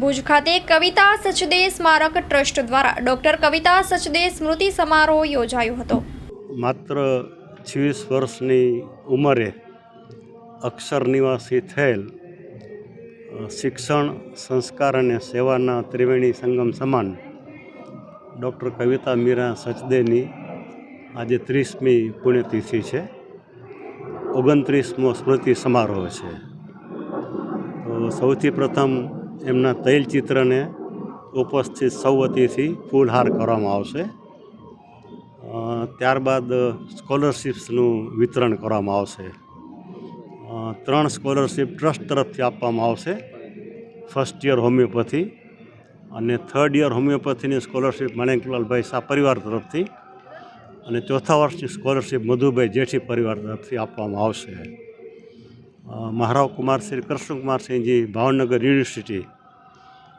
ભુજ ખાતે કવિતા સચદે સ્મારક ટ્રસ્ટ દ્વારા ડોક્ટર કવિતા સચદે સ્મૃતિ સમારોહ યોજાયો હતો. માત્ર છવ્વીસ વર્ષની ઉંમરે અક્ષર નિવાસી થયેલ શિક્ષણ, સંસ્કાર અને સેવાના ત્રિવેણી સંગમ સમાન ડૉક્ટર કવિતા મીરા સચદેની આજે ત્રીસમી પુણ્યતિથિ છે. ઓગણત્રીસમો સ્મૃતિ સમારોહ છે. સૌથી પ્રથમ એમના તૈલચિત્રને ઉપસ્થિત સૌ વતીથી ફૂલહાર કરવામાં આવશે. ત્યારબાદ સ્કોલરશિપ્સનું વિતરણ કરવામાં આવશે. ત્રણ સ્કોલરશિપ ટ્રસ્ટ તરફથી આપવામાં આવશે. ફર્સ્ટ યર હોમિયોપેથી અને થર્ડ યર હોમિયોપેથીની સ્કોલરશિપ માણેકલાલભાઈ શાહ પરિવાર તરફથી અને ચોથા વર્ષની સ્કોલરશિપ મધુભાઈ જેઠી પરિવાર તરફથી આપવામાં આવશે. મહારાવ કુમાર શ્રી કૃષ્ણકુમારસિંહજી ભાવનગર યુનિવર્સિટી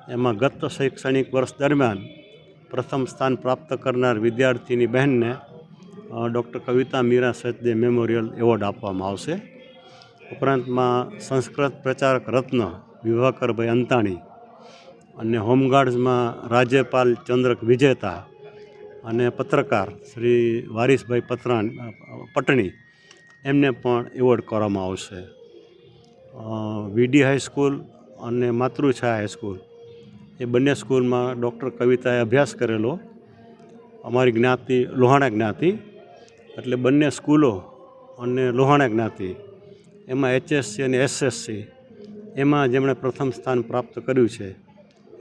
એમાં ગત શૈક્ષણિક વર્ષ દરમિયાન પ્રથમ સ્થાન પ્રાપ્ત કરનાર વિદ્યાર્થીની બહેનને doctor Kavita Meera Sachde memorial award આપવામાં આવશે. ઉપરાંતમાં સંસ્કૃત પ્રચારક રત્ન વિભાકરભાઈ અંતાણી અને હોમગાર્ડ્સમાં રાજ્યપાલ ચંદ્રક વિજેતા અને પત્રકાર શ્રી વારીસભાઈ પતરાણ પટણી એમને પણ એવોર્ડ કરવામાં આવશે. વીડી હાઈસ્કૂલ અને માતૃછાયા હાઈસ્કૂલ એ બંને સ્કૂલમાં ડૉક્ટર કવિતાએ અભ્યાસ કરેલો. અમારી જ્ઞાતિ, લોહાણા જ્ઞાતિ, એટલે બંને સ્કૂલો અને લોહાણા જ્ઞાતિ, એમાં એચએસસી અને એસએસસી, એમાં જેમણે પ્રથમ સ્થાન પ્રાપ્ત કર્યું છે,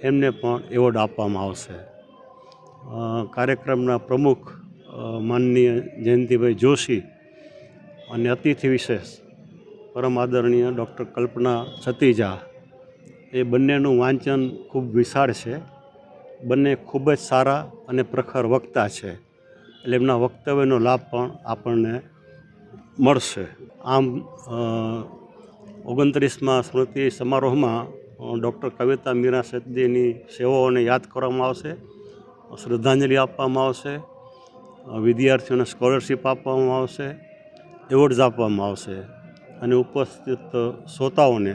એમને પણ એવોર્ડ આપવામાં આવશે. કાર્યક્રમના પ્રમુખ માનનીય જયંતિભાઈ જોશી અને અતિથિ વિશેષ પરમ આદરણીય ડૉક્ટર કલ્પના સતીજા એ બંનેનું વાંચન ખૂબ વિશાળ છે. બંને ખૂબ જ સારા અને પ્રખર વક્તા છે. એટલે એમના વક્તવ્યનો લાભ પણ આપણને મળશે. આમ ઓગણત્રીસમાં સ્મૃતિ સમારોહમાં ડૉક્ટર કવિતા મીરા સચદેની સેવાઓને યાદ કરવામાં આવશે, શ્રદ્ધાંજલિ આપવામાં આવશે વિદ્યાર્થીઓને સ્કોલરશિપ આપવામાં આવશે, એવોર્ડ્સ આપવામાં આવશે અને ઉપસ્થિત શ્રોતાઓને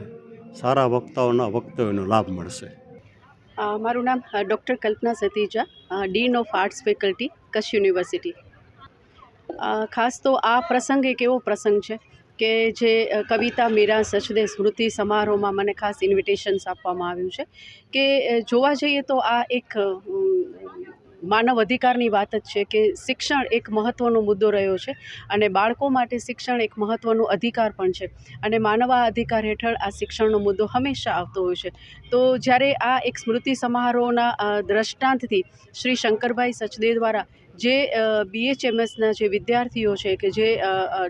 સારા વક્તાઓના વક્તવ્યનો લાભ મળશે. મારું નામ doctor Kalpana Satija dean of arts faculty, Kutch university. ખાસ તો આ પ્રસંગ એક એવો પ્રસંગ છે કે જે કવિતા મીરા સચદે સ્મૃતિ સમારોહમાં મને ખાસ ઇન્વિટેશન્સ આપવામાં આવ્યું છે કે જોવા જઈએ તો આ એક માનવ અધિકારની વાત જ છે કે શિક્ષણ એક મહત્ત્વનો મુદ્દો રહ્યો છે અને બાળકો માટે શિક્ષણ એક મહત્ત્વનો અધિકાર પણ છે. અને માનવા અધિકાર હેઠળ આ શિક્ષણનો મુદ્દો હંમેશા આવતો હોય છે. તો જ્યારે આ એક સ્મૃતિ સમારોહના દ્રષ્ટાંતથી શ્રી શંકરભાઈ સચદે દ્વારા જે બીએચએમએસના જે વિદ્યાર્થીઓ છે કે જે અ,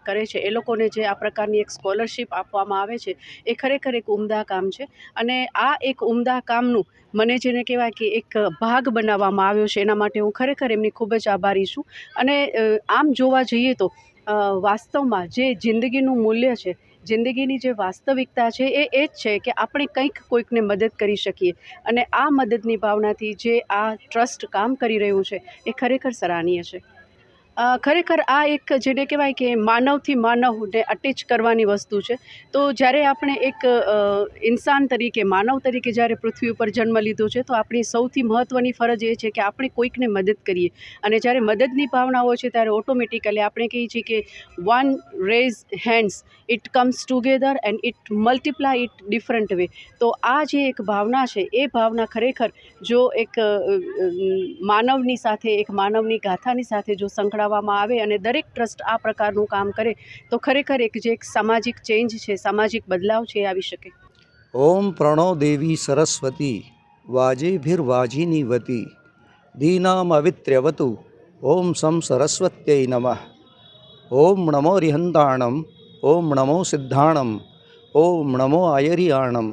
કરે છે એ લોકોને જે આ પ્રકારની એક સ્કોલરશીપ આપવામાં આવે છે એ ખરેખર એક ઉમદા કામ છે. અને આ એક ઉમદા કામનું મને જેને કહેવાય કે એક ભાગ બનાવવામાં આવ્યો છે એના માટે હું ખરેખર એમની ખૂબ જ આભારી છું. અને આમ જોવા જઈએ તો વાસ્તવમાં જે જિંદગીનું મૂલ્ય છે જિંદગીની જે વાસ્તવિકતા છે એ એ જ છે કે આપણે કંઈક કોઈકને મદદ કરી શકીએ. અને આ મદદની ભાવનાથી જે આ ટ્રસ્ટ કામ કરી રહ્યું છે, એ ખરેખર સરાહનીય છે. ખરેખર આ એક જેને કહેવાય કે માનવથી માનવને અટેચ કરવાની વસ્તુ છે. તો જ્યારે આપણે એક ઇન્સાન તરીકે, માનવ તરીકે જ્યારે પૃથ્વી ઉપર જન્મ લીધો છે, તો આપણી સૌથી મહત્ત્વની ફરજ એ છે કે આપણે કોઈકને મદદ કરીએ. અને જ્યારે મદદની ભાવના હોય છે, ત્યારે ઓટોમેટિકલી આપણે કહીએ છીએ કે one raise hands it comes together and it multiply it different way તો આ જે એક ભાવના છે, એ ભાવના ખરેખર જો એક માનવની સાથે, એક માનવની ગાથાની સાથે જો સંકળાવવામાં આવે અને દરેક ટ્રસ્ટ આ પ્રકારનું કામ કરે, તો ખરેખર એક જે એક સામાજિક ચેન્જ છે, સામાજિક બદલાવ છે એ આવી શકે. ઓમ પ્રણો દેવી સરસ્વતી વાજેભિર્વાજિની વતી દીનામવિત્ર્યવતુ ઓમ સમ સરસ્વત્યೈ નમઃ. ઓમ નમો રિહંતાણમ, ઓમ નમો સિદ્ધાણમ, ઓમ નમો આયરિયાણમ,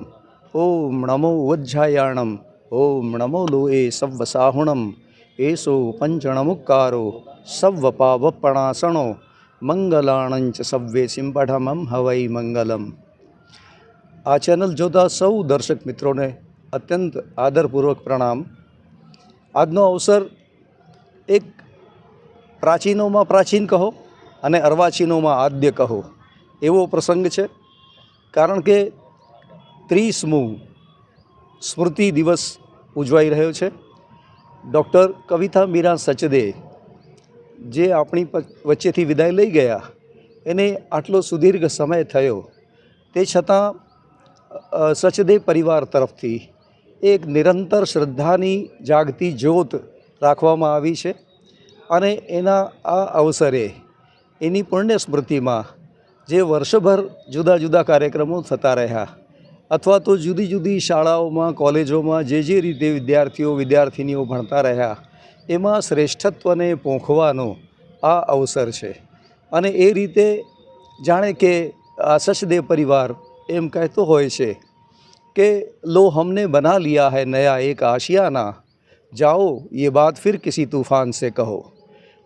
ઓમ નમો ઉવજ્જાયાણમ, ઓમ નમો લોએ સવ્વસાહુણમ એસો પંચણમુક્કારો સવ્વપાવપણાસણો મંગલાણંચ સવ્વે સિંપઢમમ હવૈ મંગલમ આ ચેનલ જોતા સૌ દર્શક મિત્રોને અત્યંત આદરપૂર્વક પ્રણામ. આજનો અવસર એક પ્રાચીનોમાં પ્રાચીન કહો અને અર્વાચીનોમાં આદ્ય કહો. એવો પ્રસંગ છે, કારણ કે ત્રીસમું સ્મૃતિ દિવસ ઉજવાઈ રહ્યો છે. ડૉક્ટર કવિતા મીરા સચદે જે આપણી વચ્ચેથી વિદાય લઈ ગયા, એને આટલો સુદીર્ઘ સમય થયો. તે છતાં સચદે પરિવાર તરફથી એક નિરંતર શ્રદ્ધાની જાગતી જ્યોત રાખવામાં આવી છે અને એના આ અવસરે એની પુણ્ય સ્મૃતિમાં જે વર્ષભર જુદા જુદા કાર્યક્રમો થતા રહ્યા અથવા તો જુદી જુદી શાળાઓમાં, કોલેજોમાં જે જે રીતે વિદ્યાર્થીઓ વિદ્યાર્થીનીઓ ભણતા રહ્યા, એમાં શ્રેષ્ઠત્વને પોંખવાનો આ અવસર છે. અને એ રીતે જાણે કે સચદેવ પરિવાર એમ કહેતો હોય છે કે, લો, હમને બના લિયા હૈ નયા એક આશિયાના. જાઓ એ બાત ફિર કિસી તૂફાન સે કહો.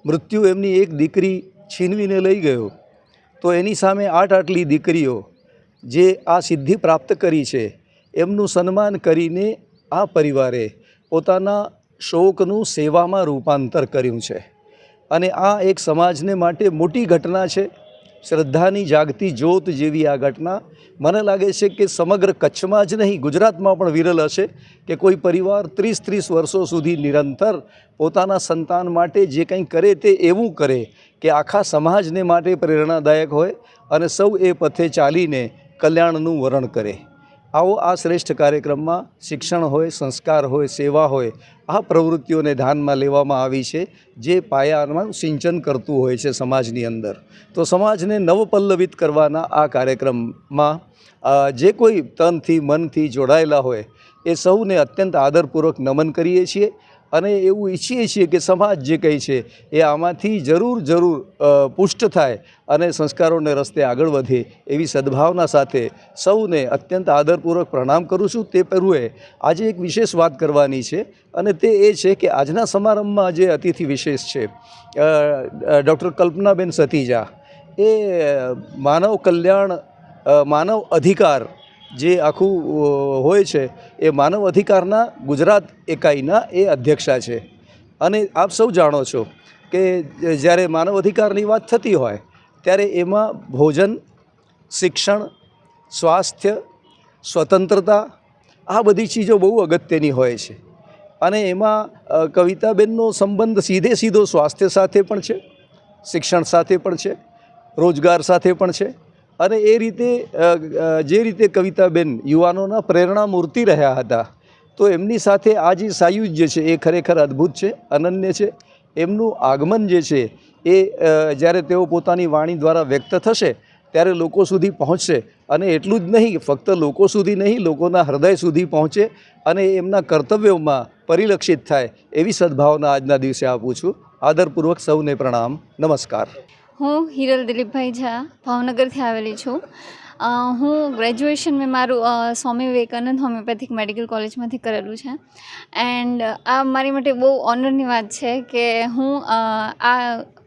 મૃત્યુ એમની એક દીકરી છીનવીને લઈ ગયો. તો એની સામે આઠ આટલી દીકરીઓ જે આ સિદ્ધિ પ્રાપ્ત કરી છે, એમનું સન્માન કરીને આ પરિવારે પોતાના શોકનું સેવામાં રૂપાંતર કર્યું છે. અને આ એક સમાજને માટે મોટી ઘટના છે. શ્રદ્ધાની જાગતી જ્યોત જેવી આ ઘટના મને લાગે છે કે સમગ્ર કચ્છમાં જ નહીં, ગુજરાતમાં પણ વિરલ હશે કે કોઈ પરિવાર ત્રીસ ત્રીસ વર્ષો સુધી નિરંતર પોતાના સંતાન માટે જે કંઈ કરે તે એવું કરે કે આખા સમાજને માટે પ્રેરણાદાયક હોય અને સૌ એ પથે ચાલીને કલ્યાણનું વરણ કરે. આવો આ શ્રેષ્ઠ કાર્યક્રમમાં શિક્ષણ હોય, સંસ્કાર હોય, સેવા હોય, આ પ્રવૃત્તિઓને ધ્યાનમાં લેવામાં આવી છે, જે પાયામાં સિંચન કરતું હોય છે સમાજની અંદર. તો સમાજને નવપલ્લવિત કરવાના આ કાર્યક્રમમાં જે કોઈ તનથી મનથી જોડાયેલા હોય, એ સૌને અત્યંત આદરપૂર્વક નમન કરીએ છીએ. અને એવું ઈચ્છીએ છીએ કે સમાજ જે કંઈ છે એ આમાંથી જરૂર જરૂર પુષ્ટ થાય અને સંસ્કારોને રસ્તે આગળ વધે એવી સદભાવના સાથે સૌને અત્યંત આદરપૂર્વક પ્રણામ કરું છું. તે પહેલું આજે એક વિશેષ વાત કરવાની છે અને તે એ છે કે આજના સમારંભમાં જે અતિથિ વિશેષ છે ડૉક્ટર કલ્પનાબેન સતીજા એ માનવ કલ્યાણ માનવ અધિકાર જે આખું હોય છે, એ માનવ અધિકારના ગુજરાત એકાઈના એ અધ્યક્ષા છે. અને આપ સૌ જાણો છો કે જ્યારે માનવ અધિકારની વાત થતી હોય, ત્યારે એમાં ભોજન, શિક્ષણ, સ્વાસ્થ્ય, સ્વતંત્રતા, આ બધી ચીજો બહુ અગત્યની હોય છે. અને એમાં કવિતાબેનનો સંબંધ સીધે સીધો સ્વાસ્થ્ય સાથે પણ છે, શિક્ષણ સાથે પણ છે, રોજગાર સાથે પણ છે અને એ રીતે જે રીતે કવિતાબેન યુવાનોના પ્રેરણા મૂર્તિ રહ્યા હતા, તો એમની સાથે આ જે સાયુજ્ય છે, એ ખરેખર અદ્ભુત છે, અનન્ય છે. એમનું આગમન જે છે, એ જ્યારે તેઓ પોતાની વાણી દ્વારા વ્યક્ત થશે, ત્યારે લોકો સુધી પહોંચશે. અને એટલું જ નહીં, ફક્ત લોકો સુધી નહીં, લોકોના હૃદય સુધી પહોંચે અને એમના કર્તવ્યોમાં પરિલક્ષિત થાય એવી સદભાવના આજના દિવસે આપું છું. આદરપૂર્વક સૌને પ્રણામ. નમસ્કાર. હું હિરલ દિલીપભાઈ ઝા ભાવનગરથી આવેલી છું. હું ગ્રેજ્યુએશન મેં મારું સ્વામી વિવેકાનંદ હોમિયોપેથિક મેડિકલ કોલેજમાંથી કરેલું છે. એન્ડ આ મારી માટે બહુ ઓનરની વાત છે કે હું આ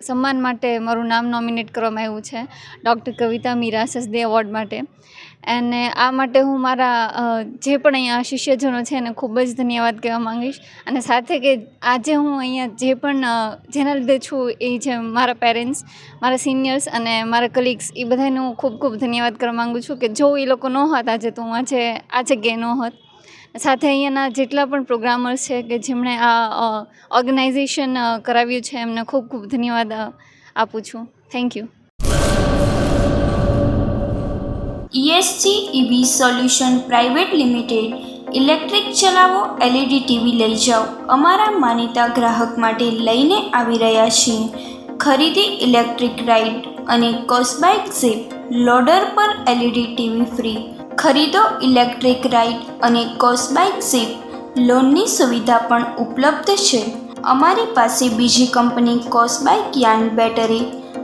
સન્માન માટે મારું નામ નોમિનેટ કરવામાં આવ્યું છે. ડૉક્ટર કવિતા મીરા સસદે એવોર્ડ માટે. અને આ માટે હું મારા જે પણ અહીંયા શિષ્યજનો છે એને ખૂબ જ ધન્યવાદ કહેવા માંગીશ. અને સાથે કે આજે હું અહીંયા જે પણ જેના લીધે છું એ જે મારા પેરેન્ટ્સ, મારા સિનિયર્સ અને મારા કલીગ્સ, એ બધાને હું ખૂબ ખૂબ ધન્યવાદ કરવા માગું છું કે જો એ લોકો ન હોત આજે તો હું આજે, આ જગ્યાએ ન હોત સાથે અહીંયાના જેટલા પણ પ્રોગ્રામર્સ છે કે જેમણે આ ઓર્ગેનાઇઝેશન કરાવ્યું છે એમને ખૂબ ખૂબ ધન્યવાદ આપું છું. Thank you. ESG EV solution private limited electric ચલાવો એલઈડી ટીવી લઈ જાઓ. અમારા માનીતા ગ્રાહક માટે લઈને આવી રહ્યા છીએ. ખરીદી ઇલેક્ટ્રિક રાઇડ અને કોસ્બાઇક ઝીપ લોડર પર એલઈડી ટીવી ફ્રી ખરીદો ઇલેક્ટ્રિક રાઇડ અને કોસ્બાઇક ઝીપ લોનની સુવિધા પણ ઉપલબ્ધ છે. અમારી પાસે બીજી કંપની કોસ્બાઇક યાન બેટરી